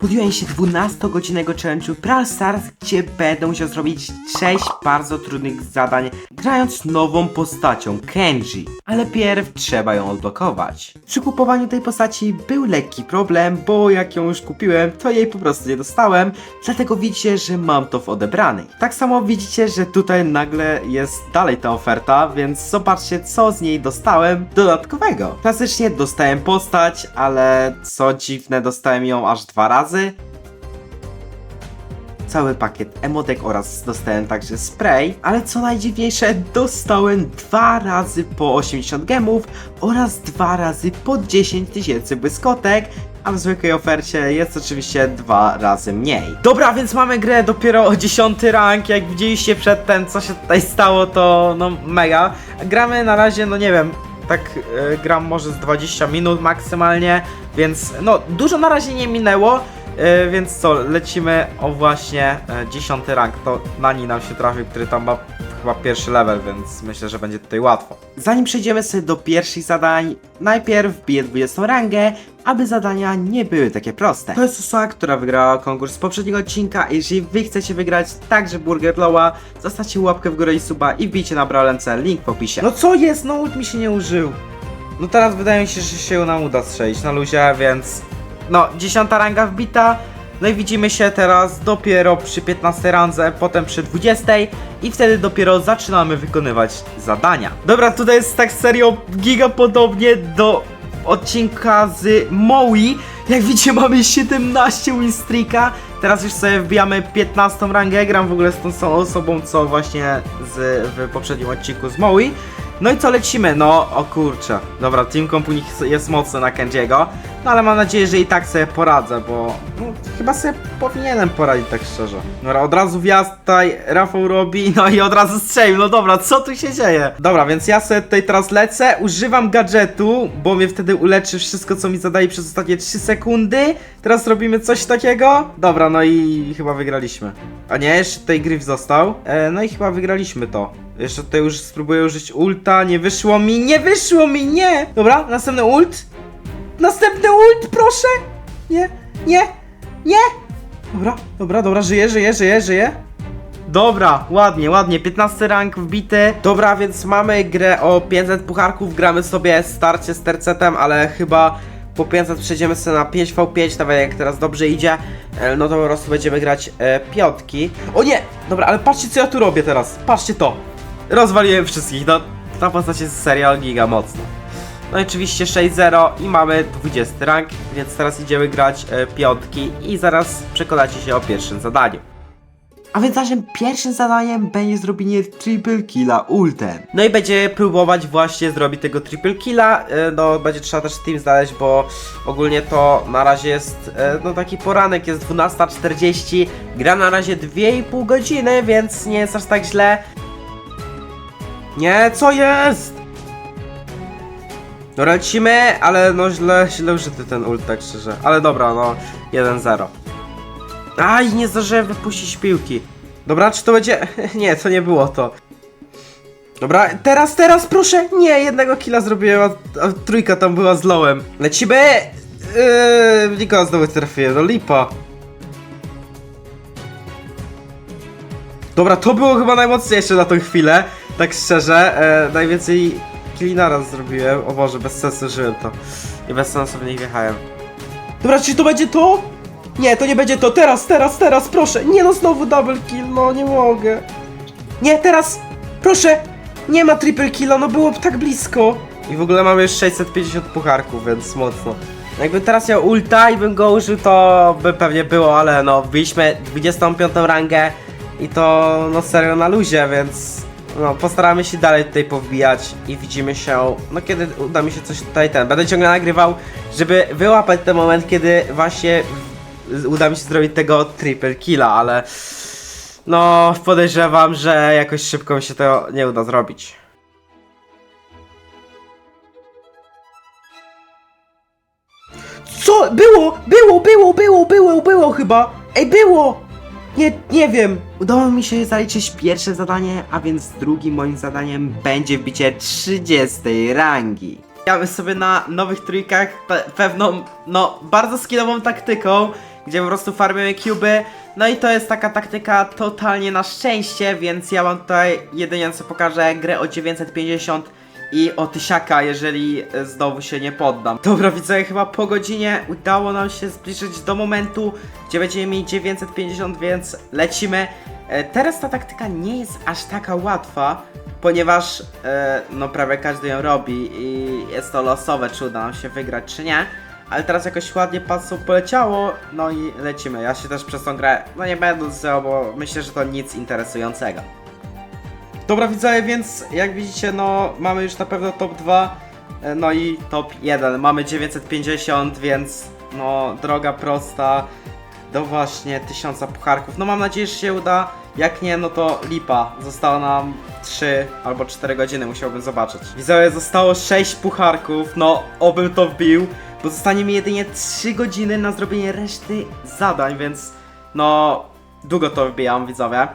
Podjąłem się 12-godzinnego challenge'u Brawl Stars, gdzie będę musiał zrobić 6 bardzo trudnych zadań, grając nową postacią, Kenji. Ale pierw trzeba ją odblokować. Przy kupowaniu tej postaci był lekki problem, bo jak ją już kupiłem, to jej po prostu nie dostałem, dlatego widzicie, że mam to w odebranej. Tak samo widzicie, że tutaj nagle jest dalej ta oferta, więc zobaczcie, co z niej dostałem dodatkowego. Klasycznie dostałem postać, ale co dziwne, dostałem ją aż dwa razy. Cały pakiet emotek oraz dostałem także spray, ale co najdziwniejsze, dostałem dwa razy po 80 gemów oraz dwa razy po 10 tysięcy błyskotek, a w zwykłej ofercie jest oczywiście dwa razy mniej. Dobra, więc mamy grę dopiero o 10 rank, jak widzieliście przedtem co się tutaj stało, to no mega. Gramy na razie, no nie wiem, tak e, gram może z 20 minut maksymalnie, więc no dużo na razie nie minęło. E, więc co, lecimy o właśnie e, 10 rank, to Nani nam się trafił, który tam ma chyba pierwszy level, więc myślę, że będzie tutaj łatwo. Zanim przejdziemy sobie do pierwszych zadań, najpierw wbiję 20 rangę, aby zadania nie były takie proste. To jest osoba, która wygrała konkurs z poprzedniego odcinka, jeżeli wy chcecie wygrać także Burger Lowa, zostawcie łapkę w górę i suba i wbijcie na Brawlence, link w opisie. No co jest? No ult mi się nie użył. No teraz wydaje mi się, że się nam uda strzelić na luzie, więc no, dziesiąta ranga wbita. No i widzimy się teraz dopiero przy 15 randze, potem przy 20 i wtedy dopiero zaczynamy wykonywać zadania. Dobra, tutaj jest tak serio giga podobnie do odcinka z Maui. Jak widzicie mamy 17 win streaka. Teraz już sobie wbijamy 15 rangę. Gram w ogóle z tą samą osobą, co właśnie z, w poprzednim odcinku z Maui. No i co lecimy? No, o kurczę. Dobra, Team Company jest mocny na Kenjiego. No ale mam nadzieję, że i tak sobie poradzę, bo no, chyba sobie powinienem poradzić tak szczerze. Dobra, od razu wjazd tutaj Rafał robi, no i od razu strzelił. No dobra, co tu się dzieje? Dobra, więc ja sobie tutaj teraz lecę, używam gadżetu, bo mnie wtedy uleczy wszystko, co mi zadaje przez ostatnie 3 sekundy. Teraz robimy coś takiego. Dobra, no i chyba wygraliśmy. A nie, jeszcze tutaj Gryf został. E, no i chyba wygraliśmy to. Jeszcze tutaj już spróbuję użyć ulta, nie wyszło mi, nie wyszło mi, nie! Dobra, następny ult. Następny ult, proszę! Nie, nie, nie! Dobra, dobra, dobra, żyję, żyję, żyję, żyję. Dobra, ładnie, ładnie, 15 rank wbity. Dobra, więc mamy grę o 500 pucharków, gramy sobie starcie z tercetem, ale chyba po 500 przejdziemy sobie na 5v5, nawet jak teraz dobrze idzie, e, no to po prostu będziemy grać e, piątki. O nie! Dobra, ale patrzcie co ja tu robię teraz, patrzcie to! Rozwaliłem wszystkich, no ta postać jest serial giga mocno. No i oczywiście 6-0 i mamy 20 rank, więc teraz idziemy grać e, piątki i zaraz przekonacie się o pierwszym zadaniu. A więc naszym pierwszym zadaniem będzie zrobienie triple killa ultem. No i będzie próbować właśnie zrobić tego triple killa. e, No będzie trzeba też Steam znaleźć, bo ogólnie to na razie jest e, no taki poranek, jest 12.40. Gra na razie 2,5 godziny, więc nie jest aż tak źle. Nie, co jest? No lecimy, ale no źle, źle użyty ten ult, tak szczerze. Ale dobra, no 1-0. Aj, nie zdążyłem wypuścić piłki. Dobra, czy to będzie... Nie, to nie było to. Dobra, teraz, teraz, proszę! Nie, jednego killa zrobiłem, a, a trójka tam była z lowem. Lecimy! Yy, nikogo znowu trafiłem, no lipa. Dobra, to było chyba najmocniejsze na tą chwilę, tak szczerze. E, najwięcej killi naraz zrobiłem. O Boże, bez sensu żyłem to. I bez sensu w nich wjechałem. Dobra, czy to będzie to? Nie, to nie będzie to. Teraz, teraz, teraz, proszę. Nie no, znowu double kill, no nie mogę. Nie, teraz, proszę. Nie ma triple killa, no było tak blisko. I w ogóle mamy już 650 pucharków, więc mocno. Jakby teraz miał ulta i bym go użył, to by pewnie było, ale no, wbiliśmy 25 rangę i to no serio na luzie, więc no postaramy się dalej tutaj powbijać i widzimy się, no kiedy uda mi się coś tutaj ten, będę ciągle nagrywał, żeby wyłapać ten moment, kiedy właśnie uda mi się zrobić tego triple killa, ale no podejrzewam, że jakoś szybko mi się to nie uda zrobić. Co? Było! Było, było, było, było, było chyba! Ej, było! Nie, nie wiem. Udało mi się zaliczyć pierwsze zadanie, a więc drugim moim zadaniem będzie wbicie 30 rangi. Gramy sobie na nowych trójkach pe pewną, no, bardzo skillową taktyką. gdzie po prostu farmimy cuby. No i to jest taka taktyka totalnie na szczęście, więc ja wam tutaj jedynie co pokażę grę o 950 i o tysiaka, jeżeli e, znowu się nie poddam. Dobra, widzę, chyba po godzinie udało nam się zbliżyć do momentu, gdzie będziemy mieć 950, więc lecimy. E, Teraz ta taktyka nie jest aż taka łatwa, ponieważ e, no prawie każdy ją robi i jest to losowe, czy uda nam się wygrać, czy nie. Ale teraz jakoś ładnie pasą poleciało, no i lecimy. Ja się też przez tą grę, no nie będę zdawał, bo myślę, że to nic interesującego. Dobra widzowie, więc jak widzicie, no mamy już na pewno top 2, e, no i top 1. Mamy 950, więc no droga prosta do właśnie 1000 pucharków. No mam nadzieję, że się uda. Jak nie, no to lipa. Zostało nam 3 albo 4 godziny, musiałbym zobaczyć. Widzowie, zostało 6 pucharków, no obym to wbił, bo zostanie mi jedynie 3 godziny na zrobienie reszty zadań, więc no długo to wbijam, widzowie.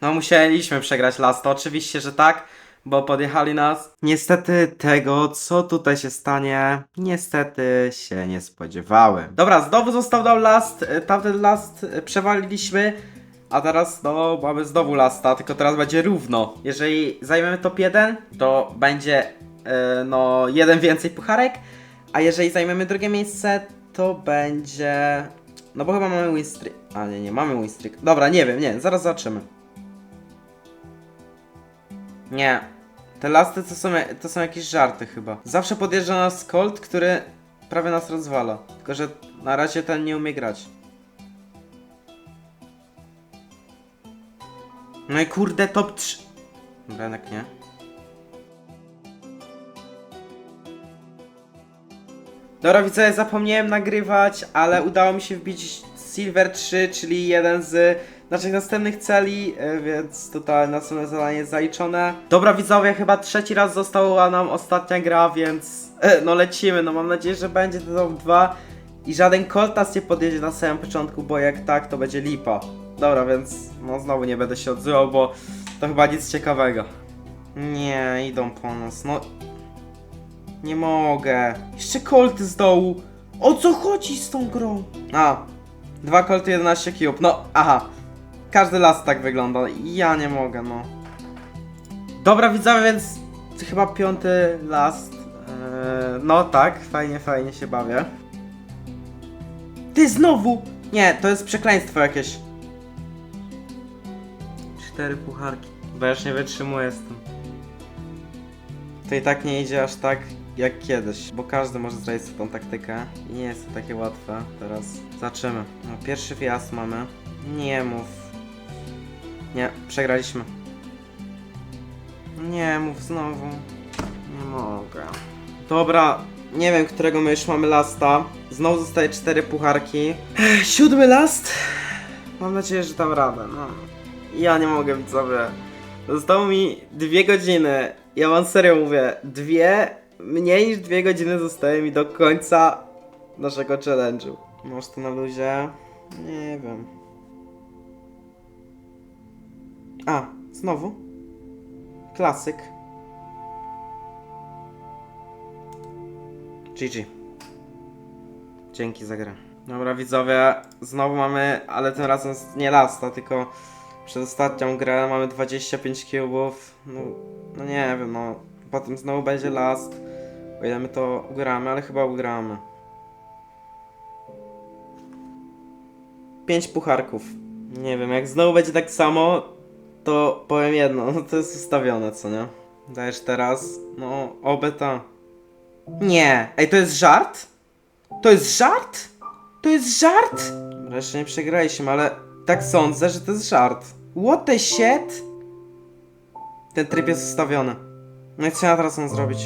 No musieliśmy przegrać las, to oczywiście, że tak, bo podjechali nas. Niestety tego, co tutaj się stanie, niestety się nie spodziewałem. Dobra, znowu został nam last, e, tamten last e, przewaliliśmy, a teraz no mamy znowu lasta, tylko teraz będzie równo. Jeżeli zajmiemy top 1, to będzie e, no jeden więcej pucharek, a jeżeli zajmiemy drugie miejsce, to będzie... No bo chyba mamy win streak. A nie, nie, mamy win streak. Dobra, nie wiem, nie, zaraz zobaczymy. Nie. Te lasty to są, to są jakieś żarty chyba. Zawsze podjeżdża nas Colt, który prawie nas rozwala. Tylko, że na razie ten nie umie grać. No i kurde, top 3. Benek nie. Dobra, widzę, zapomniałem nagrywać, ale udało mi się wbić Silver 3, czyli jeden z naszych następnych celi, e, więc tutaj następne zadanie jest zaliczone. Dobra, widzowie, chyba trzeci raz została nam ostatnia gra, więc e, no lecimy. No mam nadzieję, że będzie to top 2 i żaden Colt nas nie podjedzie na samym początku, bo jak tak, to będzie lipa. Dobra, więc no znowu nie będę się odzywał, bo to chyba nic ciekawego. Nie, idą po nas, no nie mogę. Jeszcze kolty z dołu. O co chodzi z tą grą? A, dwa kolty, 11 cube. No, aha. Każdy las tak wygląda. Ja nie mogę, no. Dobra, widzowie, więc chyba piąty last. Eee, no tak, fajnie, fajnie się bawię. Ty znowu! Nie, to jest przekleństwo jakieś. Cztery pucharki. Bo ja już nie wytrzymuję z tym. To i tak nie idzie aż tak jak kiedyś, bo każdy może zrobić sobie tą taktykę i nie jest to takie łatwe. Teraz zobaczymy. No, pierwszy wjazd mamy. Nie mów. Nie, przegraliśmy. Nie mów znowu. Nie mogę. Dobra, nie wiem, którego my już mamy lasta. Znowu zostaje cztery pucharki. Ech, Siódmy last. Mam nadzieję, że dam radę. No. Ja nie mogę, widzowie. Zostało mi dwie godziny. Ja wam serio mówię, dwie, mniej niż dwie godziny zostaje mi do końca naszego challenge'u. Może to na luzie? Nie wiem. A, znowu? Klasyk. GG. Dzięki za grę. Dobra widzowie, znowu mamy, ale tym razem nie lasta, tylko przedostatnią grę mamy 25 cubów. No, no nie wiem, no. Potem znowu będzie last. O ile my to ugramy, ale chyba ugramy. 5 pucharków. Nie wiem, jak znowu będzie tak samo, to powiem jedno, no to jest ustawione, co nie? Dajesz teraz, no, oby to. Nie, ej, to jest żart? To jest żart? To jest żart? Wreszcie nie przegraliśmy, ale tak sądzę, że to jest żart. What the shit? Ten tryb jest ustawiony. No i co ja teraz mam zrobić?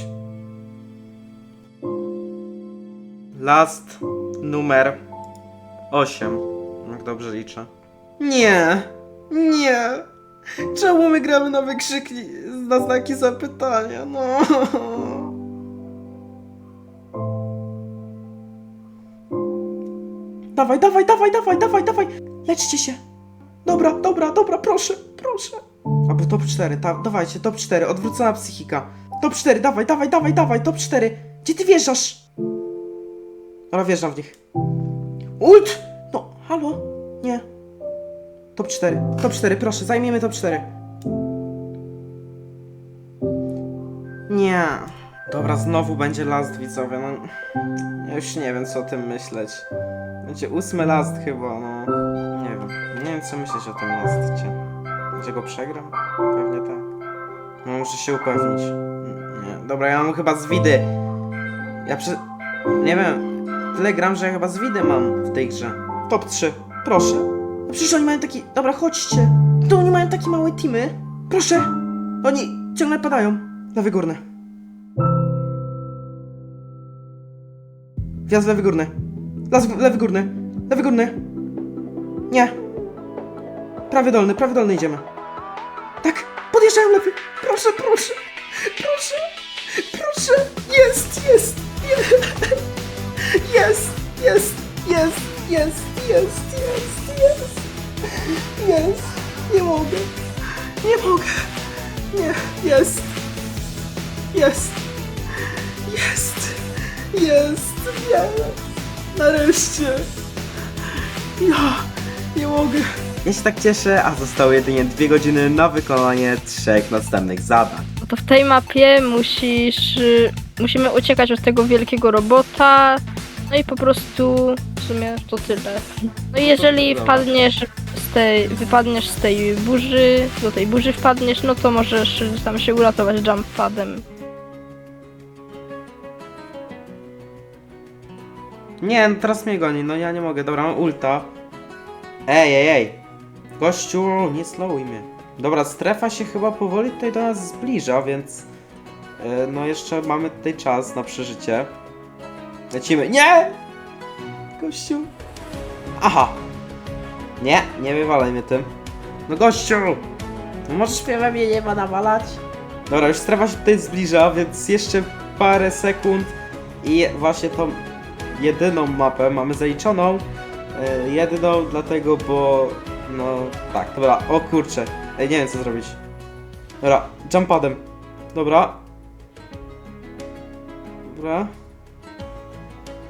Last numer 8. Jak dobrze liczę. Nie! Nie! Czemu my gramy na wykrzykni na znaki zapytania? No. Dawaj, dawaj, dawaj, dawaj, dawaj, dawaj! Leczcie się! Dobra, dobra, dobra, proszę, proszę! Albo top 4, ta, dawajcie, top 4, odwrócona psychika. Top 4, dawaj, dawaj, dawaj, dawaj, top 4. Gdzie ty wjeżdżasz? Dobra, wjeżdżam w nich. Ult! No, halo? Nie. Top 4, top 4, proszę, zajmiemy top 4. Nie. Dobra, znowu będzie last widzowie, no. Już nie wiem co o tym myśleć. Będzie ósmy last chyba, no. Nie wiem. Nie wiem co myśleć o tym lastie. Gdzie go przegram? Pewnie tak. No muszę się upewnić. Nie. Dobra, ja mam chyba z widy. Ja prze... Nie wiem. Tyle gram, że ja chyba z widy mam w tej grze. Top 3. Proszę. Przecież oni mają taki... Dobra, chodźcie. To oni mają takie małe teamy. Proszę. Oni ciągle padają. Lewy górny. Wjazd lewy górny. Las, lewy górny. Lewy górny. Nie. Prawy dolny, prawy dolny idziemy. Tak, podjeżdżają lewy. Proszę, proszę. Proszę. Proszę. Jest, jest. Jest, jest, jest, jest, jest, jest, jest. Jest. Nie mogę. Nie mogę. Nie, jest. Jest. Jest. Jest. Jest. Nareszcie. Ja nie mogę. Ja się tak cieszę, a zostało jedynie dwie godziny na wykonanie trzech następnych zadań. No to w tej mapie musisz. y, Musimy uciekać od tego wielkiego robota. No i po prostu w sumie to tyle. No i jeżeli wpadniesz z tej, wypadniesz z tej burzy, do tej burzy wpadniesz, no to możesz tam się uratować jump padem. Nie, no teraz mnie goni, no ja nie mogę, dobra, mam ulta. Ej, ej, ej. Gościu, nie slowuj mnie. Dobra, strefa się chyba powoli tutaj do nas zbliża, więc... e, no jeszcze mamy tutaj czas na przeżycie. Lecimy. Nie! Gościu. Aha. Nie, nie wywalaj mnie tym. No gościu! No możesz mnie we mnie nie ma nawalać? Dobra, już strefa się tutaj zbliża, więc jeszcze parę sekund i właśnie tą jedyną mapę mamy zaliczoną. E, jedyną dlatego, bo no tak, dobra, o kurczę. Ej, nie wiem co zrobić. Dobra, jumpadem. Dobra. Dobra.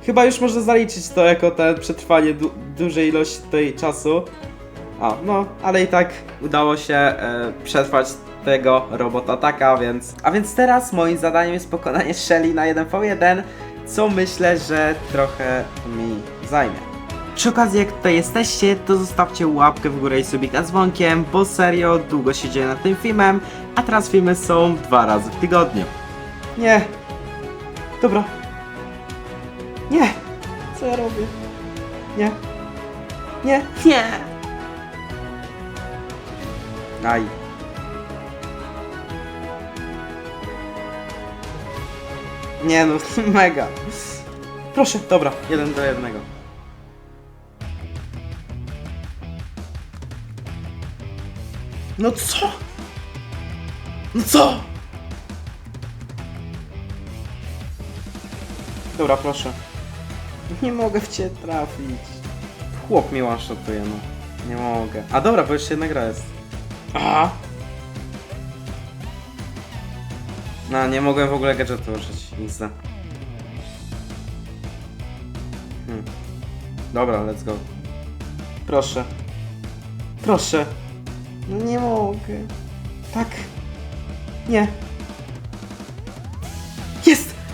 Chyba już można zaliczyć to jako te przetrwanie du dużej ilości tutaj czasu. A, no, ale i tak udało się e, przetrwać tego robota taka, więc... A więc teraz moim zadaniem jest pokonanie Shelly na 1v1, co myślę, że trochę mi zajmie. Przy okazji, jak tutaj jesteście, to zostawcie łapkę w górę i subika dzwonkiem, bo serio długo siedziałem nad tym filmem, a teraz filmy są dwa razy w tygodniu. Nie. Dobra. Nie. Co ja robię? Nie. Nie. Nie. Aj. Nie no, mega. Proszę, dobra, jeden do jednego. No co? No co? Dobra, proszę. Nie mogę w ciebie trafić. Chłop mnie one-shotuje, no. Nie mogę. A dobra, bo jeszcze jedna gra jest. Aha. No, nie mogłem w ogóle gadżetu użyć. Nic. za. Hmm. Dobra, let's go. Proszę. Proszę. No nie mogę. Tak. Nie.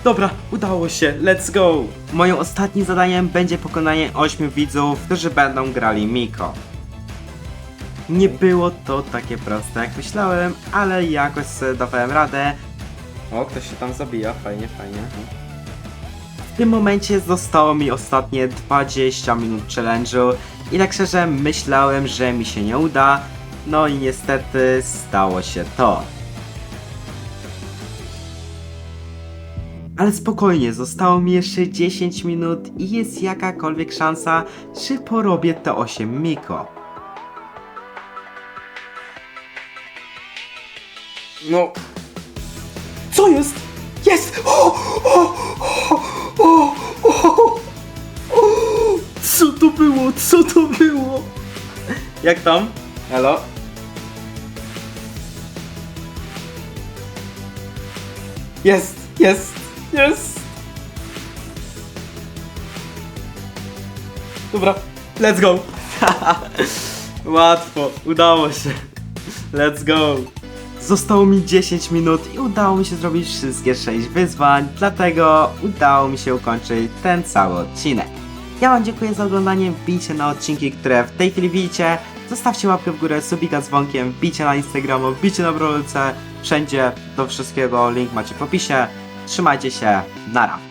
Dobra, udało się, let's go! Moim ostatnim zadaniem będzie pokonanie 8 widzów, którzy będą grali Miko. Nie było to takie proste jak myślałem, ale jakoś sobie dawałem radę. O, ktoś się tam zabija, fajnie, fajnie. W tym momencie zostało mi ostatnie 20 minut challenge'u i tak szczerze myślałem, że mi się nie uda, no i niestety stało się to. Ale spokojnie, zostało mi jeszcze 10 minut i jest jakakolwiek szansa, czy porobię te 8 Miko. No. Co jest? Jest! O! O! O! O! O! O! Co to było? Co to było? Jak tam? Elo? Jest, jest, jest! Dobra, let's go! Łatwo, udało się. Let's go! Zostało mi 10 minut i udało mi się zrobić wszystkie 6 wyzwań, dlatego udało mi się ukończyć ten cały odcinek. Ja wam dziękuję za oglądanie, wbijcie na odcinki, które w tej chwili widzicie, zostawcie łapkę w górę, subika z dzwonkiem, wbijcie na Instagrama, wbijcie na Brolce, wszędzie do wszystkiego, link macie w opisie. Trzymajcie się, nara!